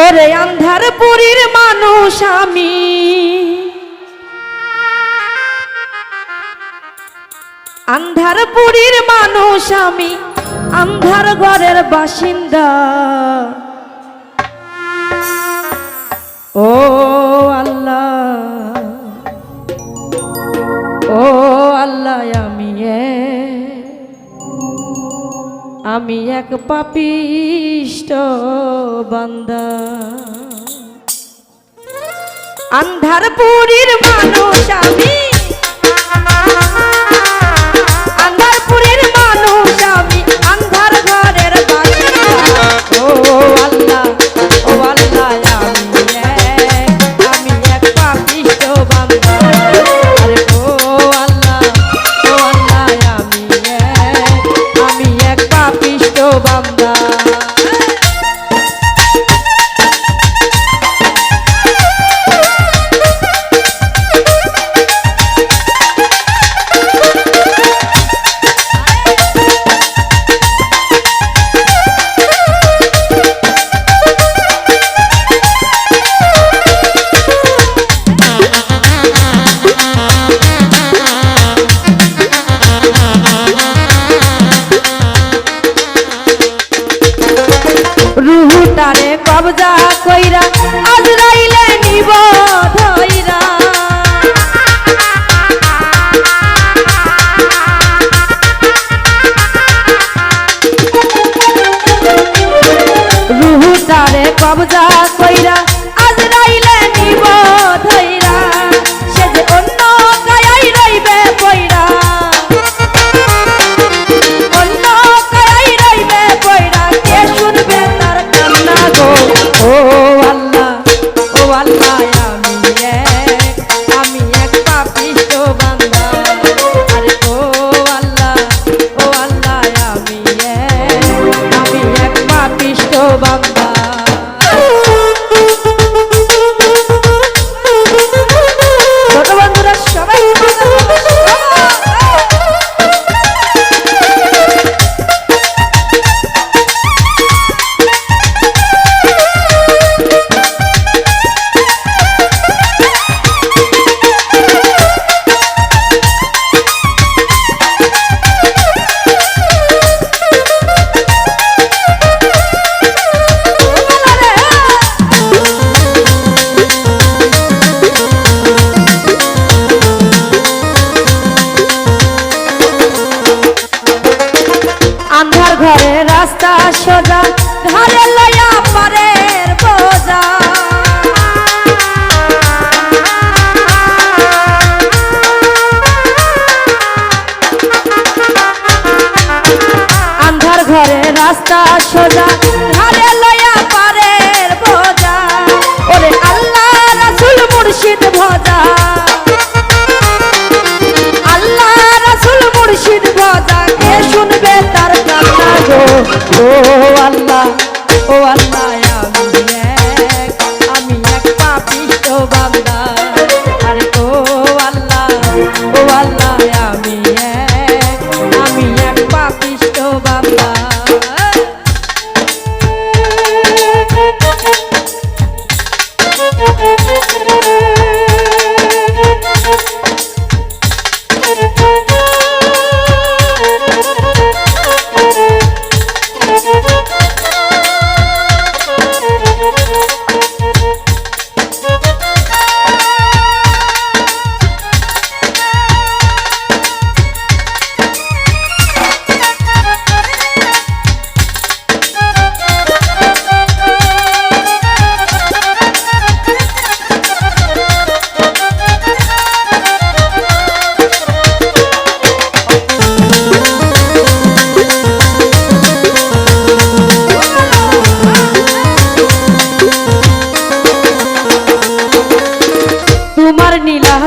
ওরে অন্ধার পুরীর মানুষ আমি। অন্ধার পুরীর মানুষ আমি, আন্ধার ঘরের বাসিন্দা। ও আল্লাহ ও আল্লাহ আমি এ আমি এক পাপিষ্ট বান্দা। আন্ধারপুরীর মানুষ আমি তারে কবজা কইরা ঘরে রাস্তা সোজা ঘরে লয়া পারের আন্ধার ঘরে রাস্তা সোজা दिला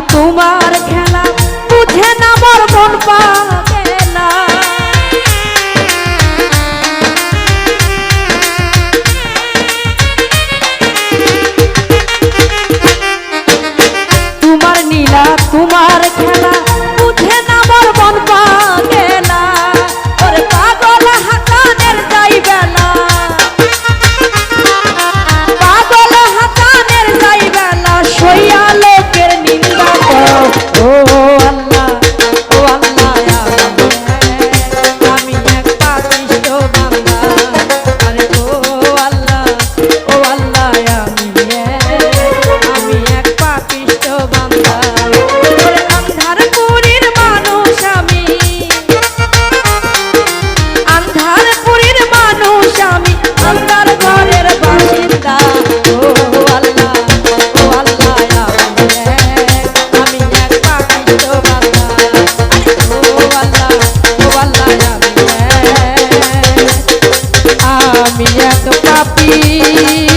করি।